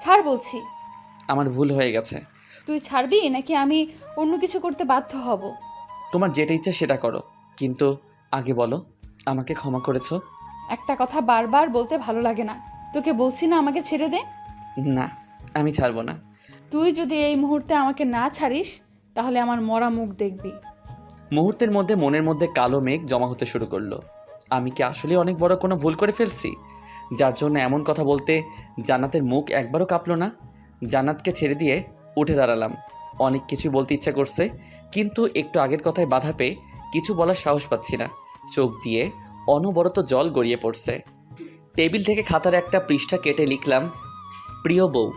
ছাড় বলছি। আমার ভুল হয়ে গেছে। তুই ছাড়বি নাকি আমি অন্য কিছু করতে বাধ্য হব? তোমার যেটা ইচ্ছা সেটা করো। কিন্তু আগে বলো আমাকে ক্ষমা করেছ? একটা কথা বারবার বলতে ভালো লাগে না। তোকে বলছি না আমাকে ছেড়ে দে? না আমি ছাড়বো না। তুই যদি এই মুহূর্তে আমাকে না ছাড়িস তাহলে আমার মরা মুখ দেখবি। মুহূর্তের মধ্যে মনের মধ্যে কালো মেঘ জমা হতে শুরু করল। আমি কি আসলে অনেক বড় কোনো ভুল করে ফেলছি? যার জন্য এমন কথা বলতে জান্নাতের মুখ একবারও কাঁপলো না। জান্নাতকে ছেড়ে দিয়ে উঠে দাঁড়ালাম। অনেক কিছু বলতে ইচ্ছা করছে, কিন্তু একটু আগের কথায় বাধা পেয়ে কিছু বলার সাহস পাচ্ছি না। চোখ দিয়ে অনবরত জল গড়িয়ে পড়ছে। টেবিল থেকে খাতার একটা পৃষ্ঠা কেটে লিখলাম, প্রিয় বউ,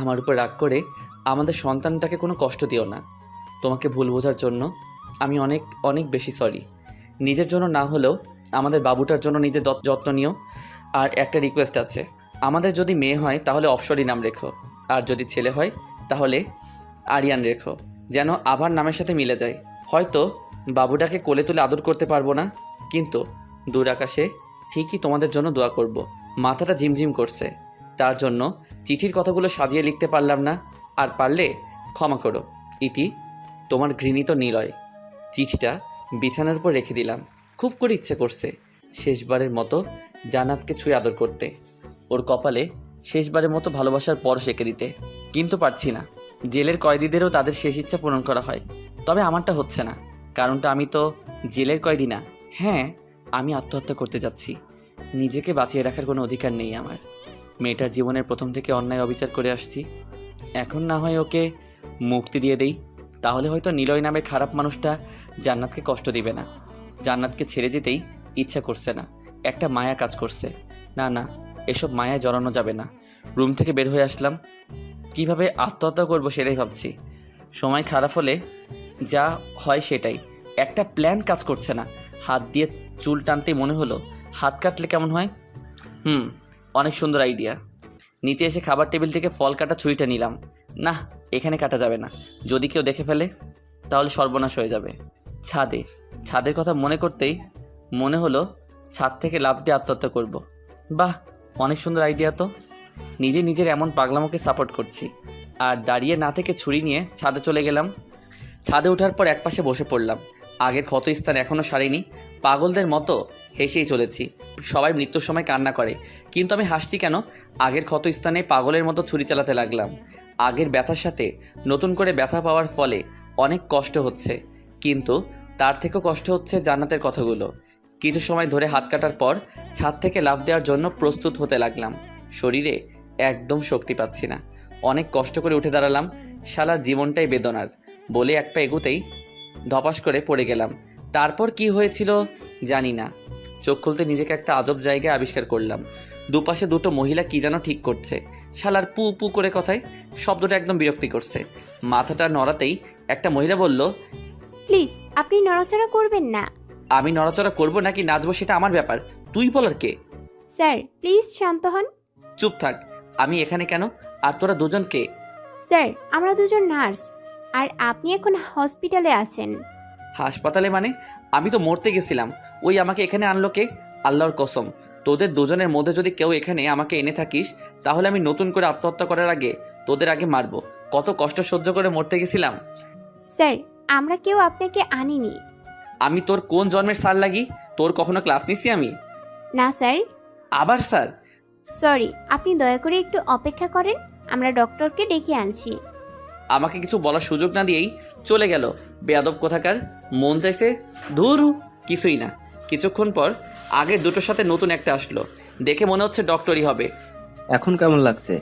আমার উপর রাগ করে আমাদের সন্তানটাকে কোনো কষ্ট দিও না। তোমাকে ভুল বোঝার জন্য আমি অনেক অনেক বেশি সরি নিজের জন্য না হলেও আমাদের বাবুটার জন্য যত- যত্ন নিও। আর একটা রিকোয়েস্ট আছে। আমাদের যদি মেয়ে হয়, তাহলে অপসরই নাম রেখো। আর যদি ছেলে হয়, তাহলে আরিয়ান রেখো। যেন আবার নামের সাথে মিলে যায়। হয়তো বাবুটাকে কোলে তুলে আদর করতে পারব না, কিন্তু দূর আকাশে ঠিকই তোমাদের জন্য দোয়া করব। মাথাটা ঝিমঝিম করছে। তার জন্য চিঠির কথাগুলো সাজিয়ে লিখতে পারলাম না। আর পারলে ক্ষমা করো। ইতি তোমার ঘৃণিত নিলয়। চিঠিটা বিছানার উপর রেখে দিলাম। খুব করে ইচ্ছে করছে শেষবারের মতো জান্নাতকে ছুঁয়ে আদর করতে। ওর কপালে শেষবারের মতো ভালোবাসার পর এঁকে দিতে। কিন্তু পারছি না। জেলের কয়েদিদেরও তাদের শেষ ইচ্ছা পূরণ করা হয়। তবে আমারটা হচ্ছে না। কারণটা আমি তো জেলের কয়েদি না। হ্যাঁ আমি আত্মহত্যা করতে যাচ্ছি। নিজেকে বাঁচিয়ে রাখার কোনো অধিকার নেই আমার। মেয়েটার জীবনের প্রথম থেকে অন্যায় অবিচার করে আসছি। এখন না হয় ওকে মুক্তি দিয়ে দেই, তাহলে হয়তো নিলয় নামের খারাপ মানুষটা জান্নাতকে কষ্ট দিবে না। জান্নাতকে ছেড়ে যেতেই ইচ্ছা করছে না। একটা মায়া কাজ করছে। না না, এসব মায়ায় জড়ানো যাবে না। রুম থেকে বের হয়ে আসলাম। কীভাবে আত্মহত্যা করব সেটাই ভাবছি। সময় খারাপ হলে যা হয় সেটাই। একটা প্ল্যান কাজ করছে না। হাত দিয়ে চুল টানতেই মনে হলো, হাত কাটলে কেমন হয়? হুম, অনেক সুন্দর আইডিয়া। নিচে এসে খাবার টেবিল থেকে ফল কাটা ছুরিটা নিলাম। না এখানে কাটা যাবে না। যদি কেউ দেখে ফেলে, তাহলে সর্বনাশ হয়ে যাবে। ছাদে। ছাদের কথা মনে করতেই মনে হলো ছাদ থেকে লাফ দিয়ে আত্মহত্যা করব। বাহ, অনেক সুন্দর আইডিয়া তো। নিজে নিজের এমন পাগলামোকে সাপোর্ট করছি। আর দাঁড়িয়ে না থেকে ছুরি নিয়ে ছাদে চলে গেলাম। ছাদে ওঠার পর একপাশে বসে পড়লাম। আগের ক্ষত স্থান এখনও সারেনি। পাগলদের মতো হেসেই চলেছি। সবাই মৃত্যুর সময় কান্না করে। কিন্তু আমি হাসছি কেন? আগের ক্ষত স্থানে পাগলের মতো ছুরি চালাতে লাগলাম। আগের ব্যথার সাথে নতুন করে ব্যথা পাওয়ার ফলে অনেক কষ্ট হচ্ছে। কিন্তু তার থেকেও কষ্ট হচ্ছে জান্নাতের কথাগুলো। কিছু সময় ধরে হাত কাটার পর ছাদ থেকে লাফ দেওয়ার জন্য প্রস্তুত হতে লাগলাম। শরীরে একদম শক্তি পাচ্ছি না। অনেক কষ্ট করে উঠে দাঁড়ালাম, শালার জীবনটাই বেদনার। বলে এক পা এগুতেই ধপাস করে পড়ে গেলাম। তারপর কি হয়েছিল জানি না। চোখ খুলতে নিজেকে একটা আজব জায়গায় আবিষ্কার করলাম। দুপাশে দুটো মহিলা কি যেন ঠিক করছে। শালার পু পু করে কথায় শব্দটা একদম বিরক্তি করছে। মাথাটা নড়াতেই একটা মহিলা বলল প্লিজ আপনি নড়াচড়া করবেন না। আমি নড়াচড়া করব নাকি নাচবো সেটা আমার ব্যাপার। তুই বলার কে? স্যার প্লিজ শান্ত হন। চুপ থাক আমি এখানে কেন? আর তোরা দুজন কে? স্যার আমরা দুজন নার্স আর আপনি এখন হসপিটালে আছেন। হাসপাতালে মানে? আমি তো মরতে গেছিলাম। ওই আমাকে এখানে আনলো কে? আল্লাহর কসম। তোদের দুজনের মধ্যে যদি কেউ এখানে আমাকে এনে থাকিস তাহলে আমি নতুন করে আত্মহত্যা করার আগে তোদের আগে মারবো। কত কষ্ট সহ্য করে মরতে গেছিলাম। স্যার আমরা কেউ আপনাকে আনিনি। আমি তোর কোন জন্মের সার লাগি? তোর কখনো ক্লাস নিছি আমি? না স্যার। আবার স্যার? সরি আপনি দয়া করে একটু অপেক্ষা করেন আমরা ডক্টরকে ডেকে আনছি। আমাকে কিছু বলার সুযোগ না দিয়েই চলে গেল। বেয়াদব কোথাকার? মন চাইছে? ধুরু কিছুই না। কিছুক্ষণ পর আগের দুটোর সাথে নতুন একটা আসলো। দেখে মনে হচ্ছে ডক্টরই হবে। এখন কেমন লাগছে?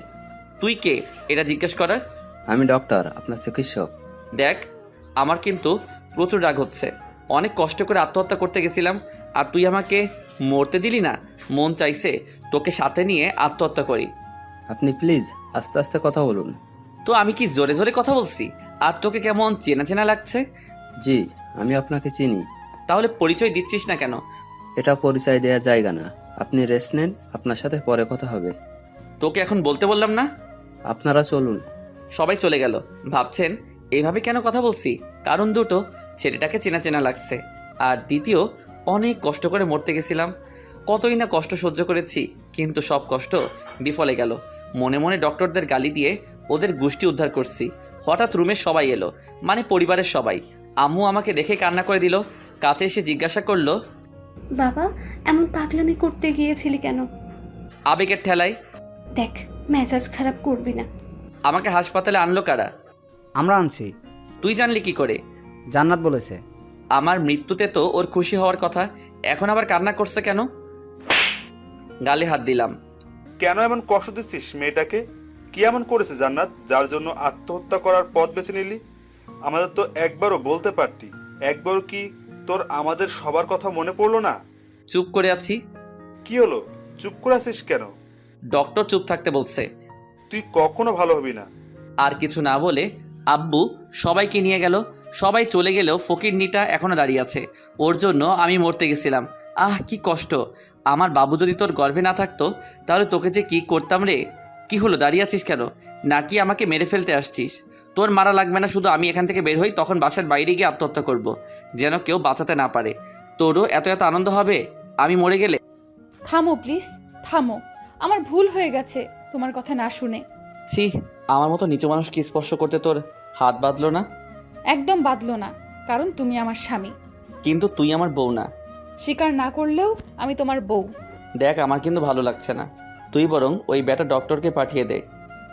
তুই কে? এটা জিজ্ঞেস করার? আমি ডক্টর আপনার চিকিৎসক। দেখ আমার কিন্তু প্রচুর রাগ হচ্ছে। অনেক কষ্ট করে আত্মহত্যা করতে গেছিলাম আর তুই আমাকে মরতে দিলি না? মন চাইছে তোকে সাথে নিয়ে আত্মহত্যা করি। আপনি প্লিজ আস্তে আস্তে কথা বলুন। তো আমি কি জোরে জোরে কথা বলছি? আর তোকে কেমন চেনা চেনা লাগছে? জি আমি আপনাকে চিনি। তাহলে পরিচয় দিচ্ছিস না কেন? এটা পরিচয় দেওয়ার জায়গা না। আপনি রেস্ট নেন আপনার সাথে পরে কথা হবে। তোকে এখন বলতে বললাম না? আপনারা চলুন। সবাই চলে গেল। ভাবছেন এইভাবে কেন কথা বলছি? কারণ দুটো ছেলেটাকে চেনা চেনা লাগছে। আর দ্বিতীয় অনেক কষ্ট করে মরতে গেছিলাম। কতই না কষ্ট সহ্য করেছি কিন্তু সব কষ্ট বিফলে গেল। মনে মনে ডক্টরদের গালি দিয়ে ওদের গোষ্ঠী উদ্ধার করছি। হঠাৎ রুমের সবাই এলো মানে পরিবারের সবাই। আম্মু আমাকে দেখে কান্না করে দিল কাছে এসে জিজ্ঞাসা করল বাবা এমন পাগলামি করতে গিয়েছিলি কেন? আবেগের ঠেলায় দেখ মেজাজ খারাপ করবি না। আমাকে হাসপাতালে আনলো কারা? আমরা আনছি। তুই জানলি কি করে? জান্নাত বলেছে। আমার মৃত্যুতে তো ওর খুশি হওয়ার কথা এখন আবার কান্না করছে কেন? গালে হাত দিলাম। কেন এমন কষ্ট দিচ্ছিস মেয়েটাকে? কি এমন করেছে জান্নাত যার জন্য আত্মহত্যা করার পথ বেছে নিলি? আমাদের তো একবারও বলতে পারতি একবারও কি তোর আমাদের সবার কথা মনে পড়ল না? চুপ করে আছি। কি হলো? চুপ করে আছিস কেন? ডক্টর চুপ থাকতে বলছে। তুই কখনো ভালো হবি না। আর কিছু না বলে আব্বু সবাইকে নিয়ে গেল। সবাই চলে গেলেও ফকির নিটা এখনও দাঁড়িয়ে আছে। ওর জন্য আমি মরতে গেছিলাম। আহ কি কষ্ট। আমার বাবু যদি তোর গর্ভে না থাকতো তাহলে তোকে যে কি করতাম রে? কি হলো দাঁড়িয়ে আছিস কেন? নাকি আমাকে মেরে ফেলতে আসছিস? তোর মারা লাগবে না শুধু আমি এখান থেকে বের হই তখন বাসার বাইরে গিয়ে আত্মহত্যা করব। যেন কেউ বাঁচাতে না পারে। তোরও এত এত আনন্দ হবে? আমি মরে গেলে? থামো প্লিজ থামো। আমার ভুল হয়ে গেছে তোমার কথা না শুনে। ছি আমার মতো নিচু মানুষকে স্পর্শ করতে তোর হাত বাঁধলো না? একদম বাদলো না কারণ তুমি আমার স্বামী। কিন্তু তুই আমার বউ না। স্বীকার না করলেও আমি তোমার বউ। দেখ আমার কিন্তু ভালো লাগছে না। তুই বরং ওই ব্যাটা ডক্টরকে পাঠিয়ে দে।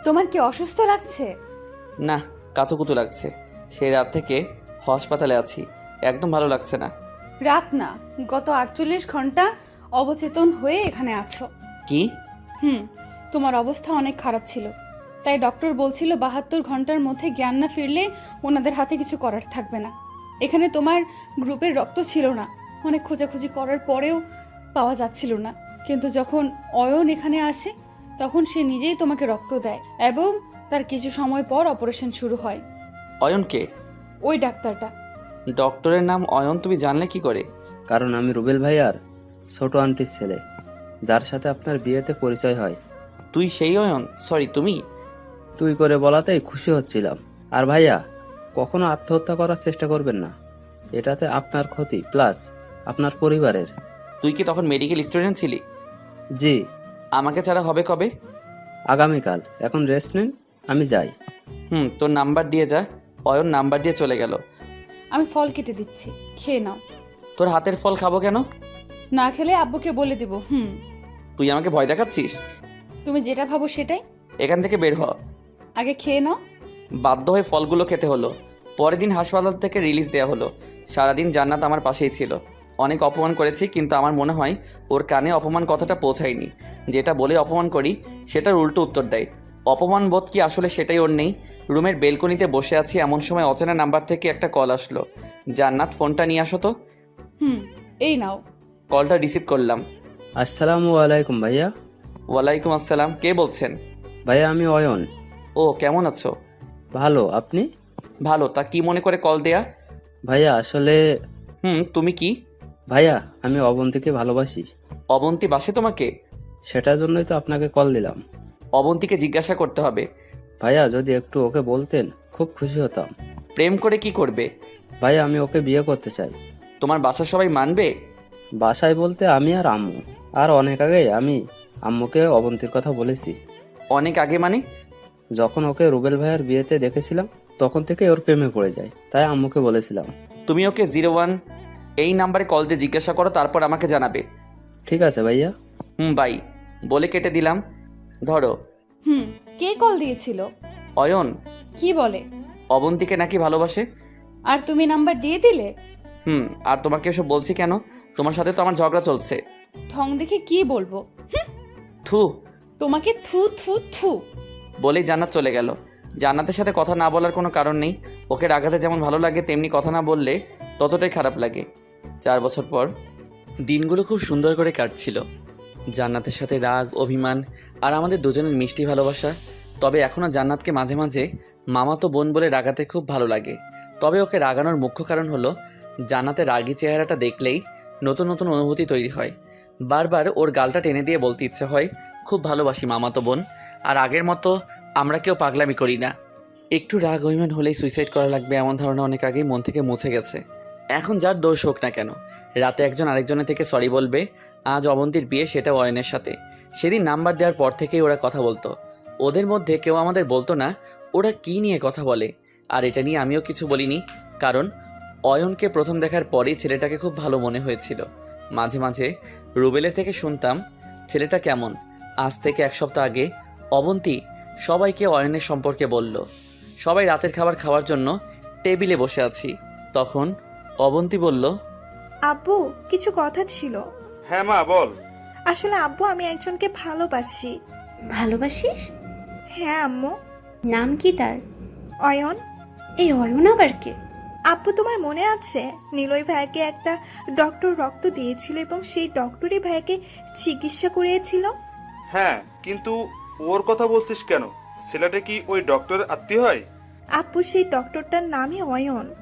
তোমার কি অসুস্থ লাগছে? না কাতুকুতু লাগছে। সেই রাত থেকে হাসপাতালে আছি। একদম ভালো লাগছে না। রাত না গত আটচল্লিশ ঘণ্টা অবচেতন হয়ে এখানে আছো। কি? হুম তোমার অবস্থা অনেক খারাপ ছিল। তাই ডক্টর বলছিল বাহাত্তর ঘণ্টার মধ্যে জ্ঞান না ফিরলে ওনাদের হাতে কিছু করার থাকবে না। এখানে তোমার গ্রুপের রক্ত ছিল না। অনেক খোঁজাখুঁজি করার পরেও পাওয়া যাচ্ছিল না। কিন্তু যখন অয়ন এখানে আসে তখন সে নিজেই তোমাকে রক্ত দেয় এবং তার কিছু সময় পর অপারেশন শুরু হয়। অয়নকে ওই ডাক্তারটা। ডক্টরের নাম অয়ন তুমি জানলে কি করে? কারণ আমি রুবেল ভাইয়ার ছোট আন্টির ছেলে যার সাথে আপনার বিয়েতে পরিচয় হয়। তুই সেই অয়ন? সরি তুমি? তুই করে বলাতেই খুশি হচ্ছিলাম। আর ভাইয়া কখনো আত্মহত্যা করার চেষ্টা করবেন না। এটাতে আপনার ক্ষতি প্লাস আপনার পরিবারের। তুই কি তখন মেডিকেল স্টুডেন্ট ছিলি? জি। আমাকে ছাড়া হবে কবে? আগামীকাল। এখন রেস্ট নিন আমি যাই। হুম তোর নাম্বার দিয়ে যা। অয়ন নাম্বার দিয়ে চলে গেল। আমি ফল কেটে দিচ্ছি খেয়ে নাও। তোর হাতের ফল খাব কেন? না খেলে আব্বুকে বলে দিব হুম। তুই আমাকে ভয় দেখাচ্ছিস? তুমি যেটা ভাবো সেটাই। এখান থেকে বের হ। আগে খেয়ে নাও। বাধ্য হয়ে ফলগুলো খেতে হলো। পরের দিন হাসপাতাল থেকে রিলিজ দেওয়া হলো। সারাদিন জান্নাত আমার পাশেই ছিল। অনেক অপমান করেছি কিন্তু আমার মনে হয় ওর কানে অপমান কথাটা পৌঁছায়নি। যেটা বলে অপমান করি সেটার উল্টো উত্তর দেয়। অপমান বোধ কি আসলে সেটাই ওর নেই? রুমের বেলকনিতে বসে আছি এমন সময় অচেনা নাম্বার থেকে একটা কল আসলো। জান্নাত ফোনটা নিয়ে আসো তো। হুম এই নাও। কলটা রিসিভ করলাম। আসসালামু আলাইকুম ভাইয়া। ওয়ালাইকুম আসসালাম কে বলছেন? ভাইয়া আমি অয়ন। ও কেমন আছো? ভালো আপনি? ভালো তা কি মনে করে কল দেয়া? ভাইয়া আসলে হুম তুমি কি? ভাইয়া আমি অবন্তীকে ভালোবাসি। অবন্তী বাসে তোমাকে? সেটার জন্যই তো আপনাকে কল দিলাম। অবন্তীকে জিজ্ঞাসা করতে হবে। ভাইয়া যদি একটু ওকে বলতেন খুব খুশি হতাম। প্রেম করে কি করবে? ভাইয়া আমি ওকে বিয়ে করতে চাই। তোমার বাসার সবাই মানবে? বাসায় বলতে আমি আর আম্মু। আর অনেক আগে আমি আম্মুকে অবন্তীর কথা বলেছি। অনেক আগে মানে? যখন ওকে রুবেল ভাইয়ার বিয়েতে দেখেছিলাম তখন থেকে ওর প্রেমে পড়ে যায়। তাই আম্মুকে বলেছিলাম। তুমি ওকে জিরো ওয়ান এই নাম্বারে কল দিয়ে জিজ্ঞাসা করো তারপর আমাকে জানাবে। ঠিক আছে ভাইয়া। হুম বাই। বলে কেটে দিলাম। ধরো। হুম কে কল দিয়েছিল? অয়ন। কি বলে? অবন্তীকে নাকি ভালোবাসে? আর তুমি নাম্বার দিয়ে দিলে? হুম আর তোমাকে এসব বলছি কেন? তোমার সাথে তো আমার ঝগড়া চলছে। ঠং দেখে কি বলব? থু। তোমাকে থু থু থু। বলেই জান্নাত চলে গেল। জান্নাতের সাথে কথা না বলার কোনো কারণ নেই। ওকে রাগাতে যেমন ভালো লাগে, তেমনি কথা না বললে ততটাই খারাপ লাগে। চার বছর পর দিনগুলো খুব সুন্দর করে কাটছিল। জান্নাতের সাথে রাগ, অভিমান আর আমাদের দুজনের মিষ্টি ভালোবাসা। তবে এখনও জান্নাতকে মাঝে মাঝে মামাতো বোন বলে রাগাতে খুব ভালো লাগে। তবে ওকে রাগানোর মুখ্য কারণ হলো, জান্নাতের রাগী চেহারাটা দেখলেই নতুন নতুন অনুভূতি তৈরি হয়। বারবার ওর গালটা টেনে দিয়ে বলতে ইচ্ছে হয়, খুব ভালোবাসি মামাতো বোন। আর আগের মতো আমরা কেউ পাগলামি করি না। একটু রাগ অভিমান হলেই সুইসাইড করা লাগবে এমন ধারণা অনেক আগেই মন থেকে মুছে গেছে। এখন যার দোষ হোক না কেন, রাতে একজন আরেকজনের থেকে সরি বলবে, আজ অবন্তীর বিয়ে সেটা অয়নের সাথে। সেদিন নাম্বার দেওয়ার পর থেকেই ওরা কথা বলতো। ওদের মধ্যে কেউ আমাদের বলতো না, ওরা কী নিয়ে কথা বলে। আর এটা নিয়ে আমিও কিছু বলিনি, কারণ অয়নকে প্রথম দেখার পরেই ছেলেটাকে খুব ভালো মনে হয়েছিল। মাঝে মাঝে রুবেলের থেকে শুনতাম, ছেলেটা কেমন? আজ থেকে এক সপ্তাহ আগে অবন্তী সবাইকে অয়নের সম্পর্কে বলল সবাই রাতের খাবার খাওয়ার জন্য টেবিলে বসে আছি। তখন অবন্তী বলল আব্বু কিছু কথা ছিল। হ্যাঁ মা বল। আসলে আব্বু আমি একজনকে ভালোবাসি। ভালোবাসিস? হ্যাঁ আম্মু। নাম কি তার? অয়ন। এই অয়ন আবার কে? আব্বু তোমার মনে আছে? নিলয় ভাইকে একটা ডক্টর রক্ত দিয়েছিল এবং সেই ডক্টরই ভাইকে চিকিৎসা করিয়েছিল? হ্যাঁ কিন্তু ওর কথা বলছিস কেন? ছেলেটা কি ওই ডক্টরের আত্মীয় হয়? আব্বু সেই ডক্টরটার নামই অয়ন।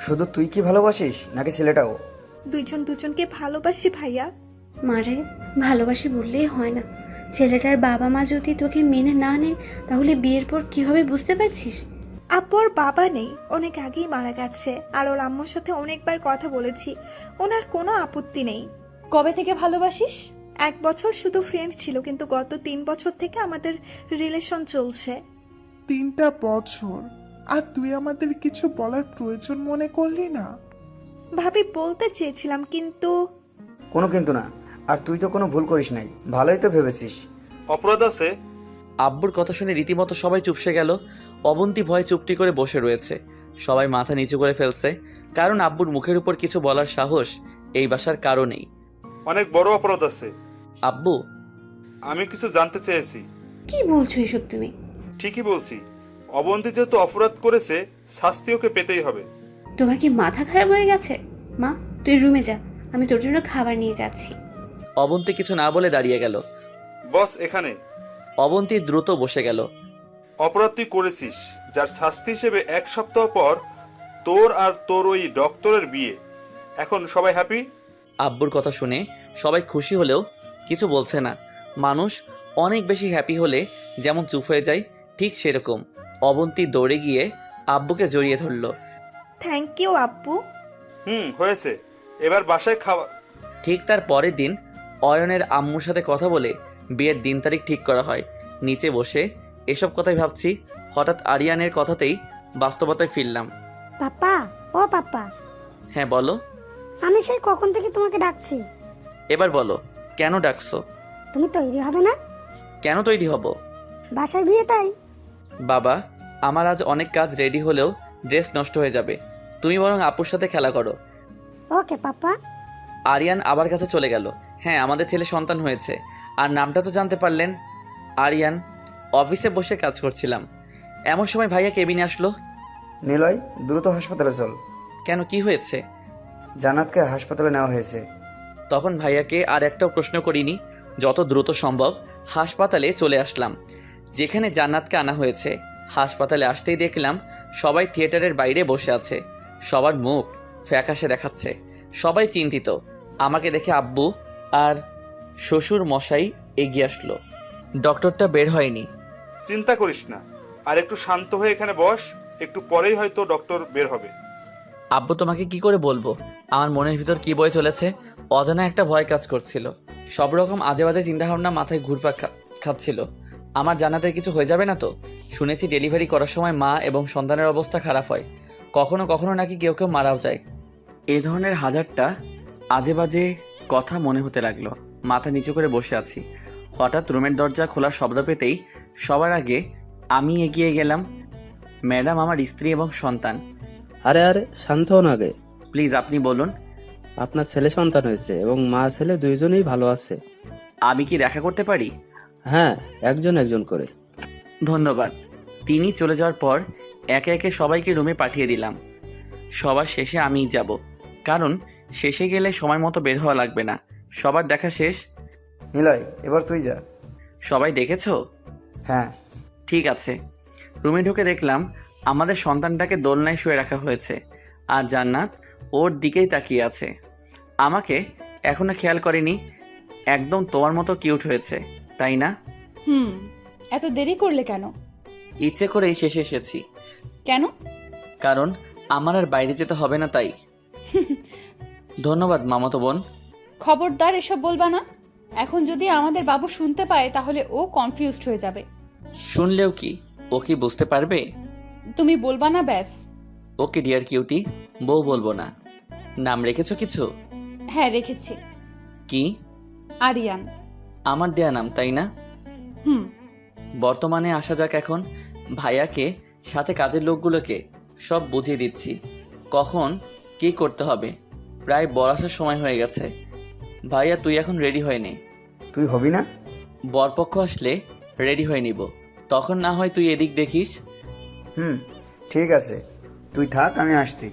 শুধু তুই কি ভালোবাসিস নাকি ছেলেটাও? দুইজন দুজনকে ভালোবাসি ভাইয়া। মারে ভালোবাসি বললেই হয় না। ছেলেটার বাবা মা যদি তোকে মেনে না নেয় তাহলে বিয়ের পর কি হবে বুঝতে পারছিস? ওর বাবা নেই। অনেক আগেই মারা গেছে। আর ওর আম্মুর সাথে অনেকবার কথা বলেছি। ওনার কোনো আপত্তি নেই। কবে থেকে ভালোবাসিস? এক বছর শুধু ফ্রেন্ড ছিল কিন্তু গত তিন বছর থেকে আমাদের রিলেশন চলছে। তিনটা বছর? আর তুই আমাদের কিছু বলার প্রয়োজন মনে করলি না? ভাবি বলতে চেয়েছিলাম কিন্তু কোনো কিন্তু না। আর তুই তো কোনো ভুল করিস নাই। ভালোই তো ভেবেছিস। অপরাধ আছে? আব্বুর কথা শুনে রীতিমতো সবাই চুপসে গেল। অবন্তি ভয়ে চুপটি করে বসে রয়েছে। সবাই মাথা নিচু করে ফেলছে। কারণ আব্বুর মুখের উপর কিছু বলার সাহস এই বাসার কারণেই অনেক বড় অপরাধ আছে। আব্বু। আমি কিছু জানতে চেয়েছি। কি বলছো এসব তুমি? ঠিকই বলছি। অবন্তী যেহেতু অপরাধ করেছে শাস্তি ওকে পেতেই হবে। তোমার কি মাথা খারাপ হয়ে গেছে? মা তুই রুমে যা আমি তোর জন্য খাবার নিয়ে যাচ্ছি। অবন্তী কিছু না বলে দাঁড়িয়ে গেল। বস এখানে। অবন্তী দ্রুত বসে গেল। অপরাধ তুই করেছিস যার শাস্তি হিসেবে এক সপ্তাহ পর তোর আর তোর ওই ডক্টরের বিয়ে। এখন সবাই হ্যাপি আব্বুর কথা শুনে সবাই খুশি হলেও কিছু বলছে না। মানুষ অনেক বেশি হ্যাপি হলে যেমন চুপ হয়ে যায় ঠিক সেরকম। অবন্তী দৌড়ে গিয়ে আব্বুকে জড়িয়ে ধরল। থ্যাংক ইউ আব্বু। হুম হয়েছে। এবার বাসায় খাওয়া ঠিক তার পরের দিন অয়নের আম্মুর সাথে কথা বলে বিয়ের দিন তারিখ ঠিক করা হয়। নিচে বসে এসব কথাই ভাবছি হঠাৎ আরিয়ানের কথাতেই বাস্তবতায় ফিরলাম। পাপা ও পাপা। হ্যাঁ বলো। আমি সেই কখন থেকে তোমাকে ডাকছি। এবার বলো। কেন ডাকছো? তুমি তৈরি হবে না? কেন তৈরি হব? বাসায় বিয়ে তাই? বাবা আমার আজ অনেক কাজ রেডি হলেও ড্রেস নষ্ট হয়ে যাবে। তুমি বরং আপুর সাথে খেলা করো। ওকে পাপা। আরিয়ান আবার কাছে চলে গেল। হ্যাঁ আমাদের ছেলে সন্তান হয়েছে। আর নামটা তো জানতে পারলেন। আরিয়ান অফিসে বসে কাজ করছিলাম। এমন সময় ভাইয়া কেবিনে আসলো। নিলয় দ্রুত হাসপাতালে চল। কেন কি হয়েছে? জান্নাতকে হাসপাতালে নেওয়া হয়েছে। তখন ভাইয়াকে আর একটাও প্রশ্ন করিনি, যত দ্রুত সম্ভব হাসপাতালে চলে আসলাম। যেখানে জান্নাতকে আনা হয়েছে। হাসপাতালে আসতেই দেখলাম সবাই থিয়েটারের বাইরে বসে আছে। সবার মুখ ফ্যাকাশে দেখাচ্ছে। সবাই চিন্তিত। আমাকে দেখে আব্বু আর শ্বশুর মশাই এগিয়ে আসলো। ডক্টরটা বের হয়নি। চিন্তা করিস না। আর একটু শান্ত হয়ে এখানে বস। একটু পরেই হয়তো ডক্টর বের হবে। আব্বু তোমাকে কি করে বলব? আমার মনের ভিতর কি বয়ে চলেছে? অজানা একটা ভয় কাজ করছিল। সব রকম আজে বাজে চিন্তাভাবনা মাথায় ঘুরপাক খাচ্ছিল। আমার জানাতে কিছু হয়ে যাবে না তো? শুনেছি ডেলিভারি করার সময় মা এবং সন্তানের অবস্থা খারাপ হয়। কখনো কখনো নাকি কেউ কেউ মারাও যায়। এই ধরনের হাজারটা আজে বাজে কথা মনে হতে লাগল। মাথা নিচু করে বসে আছি। হঠাৎ রুমের দরজা খোলার শব্দ পেতেই সবার আগে আমি এগিয়ে গেলাম। ম্যাডাম আমার স্ত্রী এবং সন্তান। আরে আরে শান্ত হন আগে প্লিজ আপনি বলুন। আপনার ছেলে সন্তান হয়েছে এবং মা ছেলে দুইজনেই ভালো আছে। আমি কি দেখা করতে পারি? হ্যাঁ একজন একজন করে। ধন্যবাদ। তিনি চলে যাওয়ার পর একে একে সবাইকে রুমে পাঠিয়ে দিলাম। সবার শেষে আমিই যাব। কারণ শেষে গেলে সময় মতো বের হওয়া লাগবে না। সবার দেখা শেষ। নিলয় এবার তুই যা। সবাই দেখেছ? হ্যাঁ। ঠিক আছে। রুমে ঢুকে দেখলাম আমাদের সন্তানটাকে দোলনায় শুয়ে রাখা হয়েছে। আর জান্নাত ওর দিকেই তাকিয়ে আছে। আমাকে এখনও খেয়াল করেনি একদম তোমার মতো কিউট হয়েছে তাই না? হুম এত দেরি করলে কেন? ইচ্ছে করেই শেষে এসেছি। কেন? কারণ আমার আর বাইরে যেতে হবে না তাই। ধন্যবাদ মামাতো বোন। খবরদার এসব বলবা না। এখন যদি আমাদের বাবু শুনতে পায় তাহলে ও কনফিউজড হয়ে যাবে। শুনলেও কি? ও কি বুঝতে পারবে? তুমি বলবা না ব্যাস। ওকে ডিয়ার কিউটি বউ বলব না। নাম রেখেছো কিছু? হ্যাঁ রেখেছি। কি? আরিয়ান। আমার দেয়া নাম তাই না? হুম। বর্তমানে আসা যাক এখন। ভাইয়াকে সাথে কাজের লোকগুলোকে সব বুঝিয়ে দিচ্ছি। কখন কি করতে হবে? প্রায় বরাসার সময় হয়ে গেছে। ভাইয়া তুই এখন রেডি হয়ে নে। তুই হবি না? বরপক্ষ আসলে রেডি হয়ে নিব। তখন না হয় তুই এদিক দেখিস। হুম, ঠিক আছে। তুই থাক, আমি আসছি।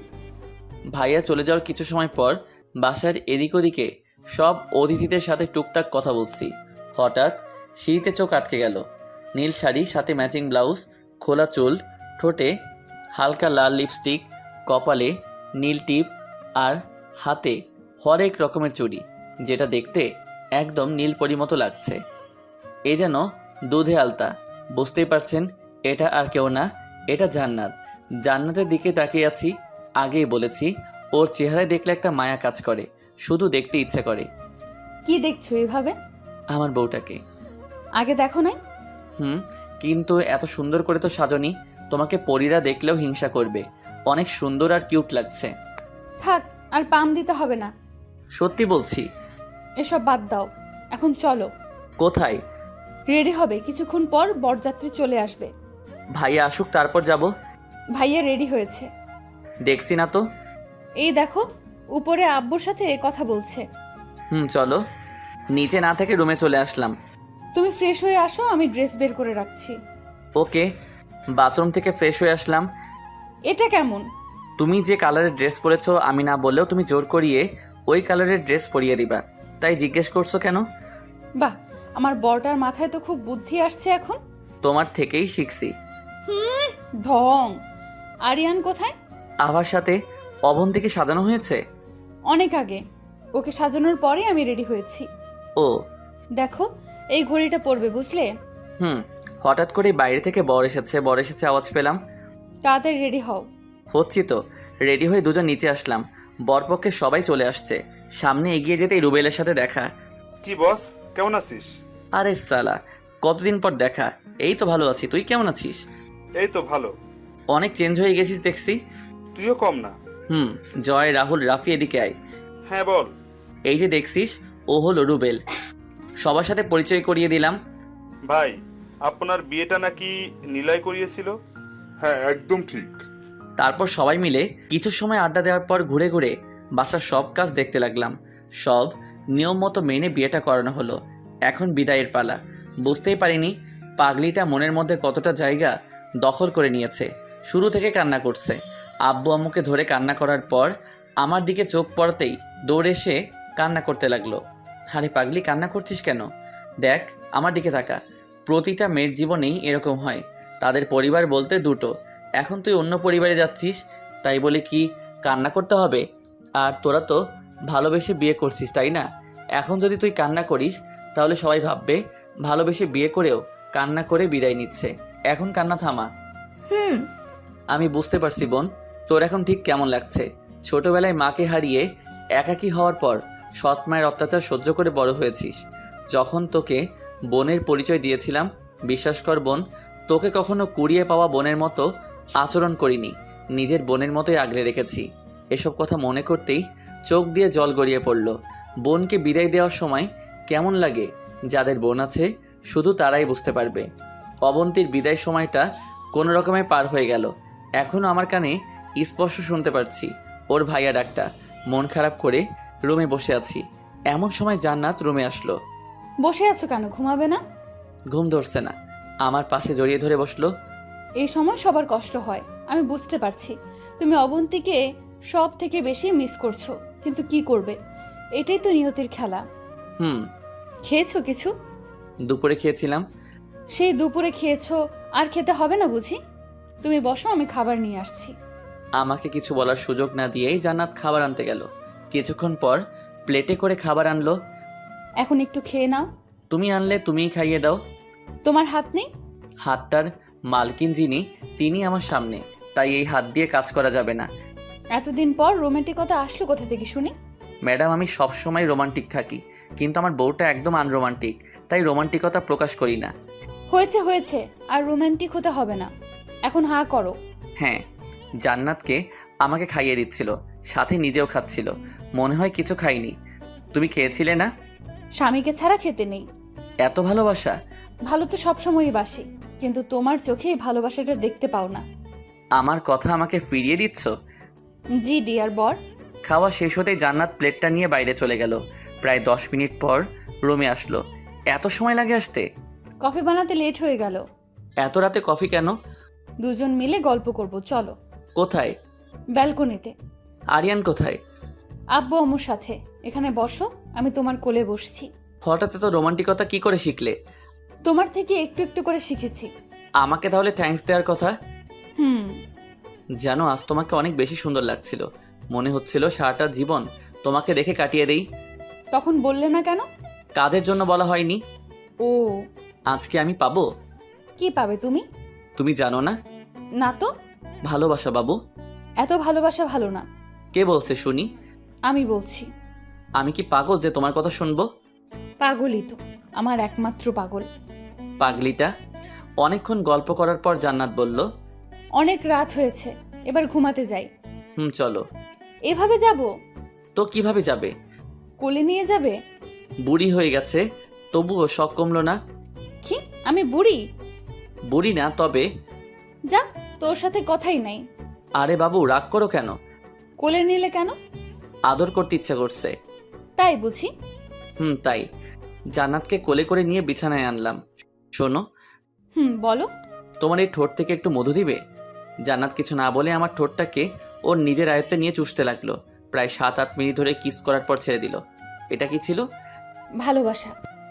ভাইয়া চলে যাওয়ার কিছু সময় পর বাসার এদিক ওদিকে সব অতিথিদের সাথে টুকটাক কথা বলছি। হঠাৎ সিঁড়িতে চোখ আটকে গেল। নীল শাড়ি, সাথে ম্যাচিং ব্লাউজ খোলা চুল, ঠোঁটে হালকা লাল লিপস্টিক কপালে নীল টিপ আর হাতে হরেক রকমের চুড়ি, যেটা দেখতে একদম নীল পরি মতো লাগছে। এ যেন দুধে আলতা, বুঝতেই পারছেন, এটা আর কেউ না। এটা জান্নাত। জান্নাতের দিকে তাকিয়ে আছি আগেই বলেছি ওর চেহারায় দেখলে একটা মায়া কাজ করে শুধু দেখতে ইচ্ছে করে। কি দেখছ এভাবে? আমার বউটাকে। আগে দেখো নাই? হুম কিন্তু এত সুন্দর করে তো সাজনি তোমাকে পরীরা দেখলেও হিংসা করবে। অনেক সুন্দর আর কিউট লাগছে। থাক আর পাম দিতে হবে না। সত্যি বলছি। এসব বাদ দাও এখন চলো। কোথায়? রেডি হবে কিছুক্ষণ পর বরযাত্রী চলে আসবে। ভাইয়া আসুক তারপর যাব। ভাইয়া রেডি হয়েছে। দেখছি না তো। এই দেখো উপরে আব্বুর সাথে কথা বলছে। হুম চলো। নিচে না থেকে রুমে চলে আসলাম। তুমি ফ্রেশ হয়ে আসো আমি ড্রেস বের করে রাখছি। ওকে বাথরুম থেকে ফ্রেশ হয়ে আসলাম। এটা কেমন? তুমি যে কালারের ড্রেস পরেছো আমি না বললেও তুমি জোর করিয়ে ওই কালারের ড্রেস পরিয়ে দিবা। তাই জিজ্ঞেস করছ কেন? বাহ আমার বরটার মাথায় তো খুব বুদ্ধি আসছে এখন। তোমার থেকেই শিখছি। হুম ঢং। আরিয়ান কোথায়? আভার সাথে অবন্তীকে সাজানো হয়েছে? অনেক আগে। ওকে সাজানোর পরে আমি রেডি হয়েছি। ও। দেখো এই ঘড়িটা পরবে বুঝলে? হুম হঠাৎ করে বাইরে থেকে বর এসেছে বর এসেছে আওয়াজ পেলাম। তাড়াতাড়ি রেডি হও। হচ্ছি তো। রেডি হয়ে দুজন নিচে আসলাম। বরপক্ষে সবাই চলে আসছে। সামনে এগিয়ে যেতেই রুবেলের সাথে দেখা। কি বস? কেমন আছিস? আরে সালা কতদিন পর দেখা? এই তো ভালো আছি। তুই কেমন আছিস? এই তো ভালো। অনেক চেঞ্জ হয়ে গেছিস দেখছি। তুইও কম না। হুম জয় রাহুল রাফি এদিকে আয়। হ্যাঁ বল। এই যে দেখছিস ও হলো রুবেল। সবার সাথে পরিচয় করিয়ে দিলাম। ভাই আপনার বিয়েটা নাকি নিলয় করিয়েছিল? হ্যাঁ একদম ঠিক। তারপর সবাই মিলে কিছু সময় আড্ডা দেওয়ার পর ঘুরে ঘুরে বাসার সব কাজ দেখতে লাগলাম। সব নিয়ম মতো মেনে বিয়েটা করানো হলো। এখন বিদায়ের পালা। বুঝতেই পারিনি পাগলিটা মনের মধ্যে কতটা জায়গা দখল করে নিয়েছে। শুরু থেকে কান্না করছে। আব্বু আম্মুকে ধরে কান্না করার পর আমার দিকে চোখ পড়তেই দৌড়ে এসে কান্না করতে লাগল। আরে পাগলি, কান্না করছিস কেন? দেখ, আমার দিকে তাকা। প্রতিটা মেয়ের জীবনেই এরকম হয়। তাদের পরিবার বলতে দুটো। এখন তুই অন্য পরিবারে যাচ্ছিস, তাই বলে কি কান্না করতে হবে? আর তোরা তো ভালোবেসে বিয়ে করছিস, তাই না? এখন যদি তুই কান্না করিস, তাহলে সবাই ভাববে ভালোবেসে বিয়ে করেও কান্না করে বিদায় নিচ্ছে। এখন কান্না থামা। হুম। আমি বুঝতে পারছি বোন তোর এখন ঠিক কেমন লাগছে। ছোটবেলায় মাকে হারিয়ে একাকী হওয়ার পর সৎ মায়ের অত্যাচার সহ্য করে বড় হয়েছিস। যখন তোকে বোনের পরিচয় দিয়েছিলাম বিশ্বাস কর বোন তোকে কখনো কুড়িয়ে পাওয়া বোনের মতো আচরণ করিনি। নিজের বোনের মতোই আগলে রেখেছি। এসব কথা মনে করতেই চোখ দিয়ে জল গড়িয়ে পড়ল। বোনকে বিদায় দেওয়ার সময় কেমন লাগে? যাদের বোন আছে শুধু তারাই বুঝতে পারবে। অবন্তীর বিদায় সময়টা কোনো রকমে পার হয়ে গেল। এখনও আমার কানে স্পষ্ট শুনতে পারছি ওর ভাইয়া ডাকটা। মন খারাপ করে রুমে বসে আছি। এমন সময় জান্নাত রুমে আসলো। বসে আছো কেন? ঘুমাবে না? ঘুম ধরছে না। আমার পাশে জড়িয়ে ধরে বসল। এই সময় সবার কষ্ট হয় আমি বুঝতে পারছি। তুমি অবন্তীকে সব থেকে বেশি মিস করছ কিন্তু কি করবে? এটাই তো নিয়তির খেলা। হুম। খেয়েছো কিছু? দুপুরে খেয়েছিলাম। সেই দুপুরে খেয়েছো আর খেতে হবে না বুঝি? তুমি বসো আমি খাবার নিয়ে আসছি। আমাকে কিছু বলার সুযোগ না দিয়েই জান্নাত খাবার আনতে গেল। কিছুক্ষণ পর প্লেটে করে খাবার আনলো। এখন একটু খেয়ে নাও। তুমি আনলে তুমিই খাইয়ে দাও। তোমার হাত নেই? হাতটার মালকিন যিনি তিনি আমার সামনে। তাই এই হাত দিয়ে কাজ করা যাবে না। এতদিন পর রোমান্টিকতা আসলো কোথা থেকে শুনি? ম্যাডাম আমি সবসময় রোমান্টিক থাকি। কিন্তু আমার বউটা একদম আনরোমান্টিক তাই রোমান্টিকতা প্রকাশ করি না। হয়েছে হয়েছে আর রোম্যান্টিক হতে হবে না। এখন হা করো। হ্যাঁ জান্নাতকে আমাকে খাইয়ে দিচ্ছিল সাথে নিজেও খাচ্ছিল। মনে হয় কিছু খাইনি। তুমি খেয়েছিলে না? স্বামীকে ছাড়া খেতে নেই। এত ভালোবাসা? ভালো তো সবসময়ই বাসি কিন্তু তোমার চোখে এই ভালোবাসাটা দেখতে পাও না। আমার কথা আমাকে ফিরিয়ে দিচ্ছ? জি ডিয়ার বর। খাওয়া শেষ হতেই জান্নাত প্লেটটা নিয়ে বাইরে চলে গেল। প্রায় দশ মিনিট পর রুমে আসলো। এত সময় লাগে আসতে? কফি বানাতে লেট হয়ে গেল। এত রাতে কফি কেন? দুজন মিলে গল্প করব চলো। কোথায়? ব্যালকনিতে। আরিয়ান কোথায়? আব্বু আম্মুর সাথে। এখানে বসো আমি তোমার কোলে বসছি। হঠাৎ তো রোমান্টিকতা কি করে শিখলে? তোমার থেকে একটু একটু করে শিখেছি। আমাকে তাহলে থ্যাঙ্কস দেওয়ার কথা? হুম। যেন আজ তোমাকে অনেক বেশি সুন্দর লাগছিল। মনে হচ্ছিল সারাটা জীবন তোমাকে দেখে কাটিয়ে দেই। তখন বললে না কেন? কাজের জন্য বলা হয়নি। ও আজকে আমি পাবো? কি পাবে তুমি? তুমি জানো না? না তো। ভালোবাসা বাবু। এত ভালোবাসা ভালো না। কে বলছে শুনি? আমি বলছি। আমি কি পাগল যে তোমার কথা শুনব? পাগলই তো। আমার একমাত্র পাগল। পাগলিটা? অনেকক্ষণ গল্প করার পর জান্নাত বলল অনেক রাত হয়েছে এবার ঘুমাতে যাই। হুম চলো। এভাবে যাব? তো কীভাবে যাবে? কোলে নিয়ে যাবে? বুড়ি হয়ে গেছে তবুও শখ কমলো না। আমি বুড়ি? বুড়ি না তবে? যা তোর সাথে কথাই নাই। আরে বাবু রাগ করো কেন? কোলে নিলে কেন? আদর করতে ইচ্ছা করছে। তাই বুঝি। হুম তাই। জান্নাতকে কোলে করে নিয়ে বিছানায় আনলাম। শোনো। হুম বলো। তোমার এই ঠোঁট থেকে একটু মধু দিবে? জান্নাত কিছু না বলে আমার ঠোঁটটাকে ওর নিজের আয়ত্তে নিয়ে চুষতে লাগল। প্রায় সাত আট মিনিট ধরে কিস করার পর ছেড়ে দিল। এটা কি ছিল? ভালোবাসা।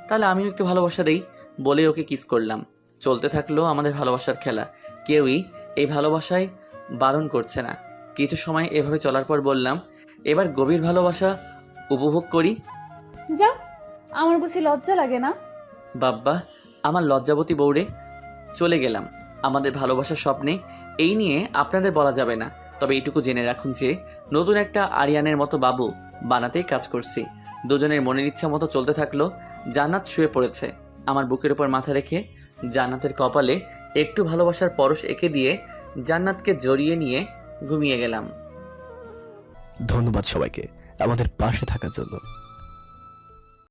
তাহলে আমিও একটু ভালোবাসা দেই। বলে ওকে কিস করলাম। চলতে থাকল আমাদের ভালোবাসার খেলা। কেউই এই ভালোবাসায় বারণ করছে না। কিছু সময় এভাবে চলার পর বললাম এবার গভীর ভালোবাসা উপভোগ করি। যা আমার বুঝি লজ্জা লাগে না? বাব্বা আমার লজ্জাবতী বউরে চলে গেলাম। আমাদের ভালোবাসার স্বপ্নে এই নিয়ে আপনাদের বলা যাবে না। তবে এইটুকু জেনে রাখুন যে নতুন একটা আরিয়ানের মতো বাবু বানাতেই কাজ করছি। দুজনের মনের ইচ্ছা মতো চলতে থাকল জান্নাত শুয়ে পড়েছে। আমার বুকের উপর মাথা রেখে জান্নাতের কপালে একটু ভালোবাসার পরশ এঁকে দিয়ে জান্নাতকে জড়িয়ে নিয়ে ঘুমিয়ে গেলাম। ধন্যবাদ সবাইকে আমাদের পাশে থাকার জন্য।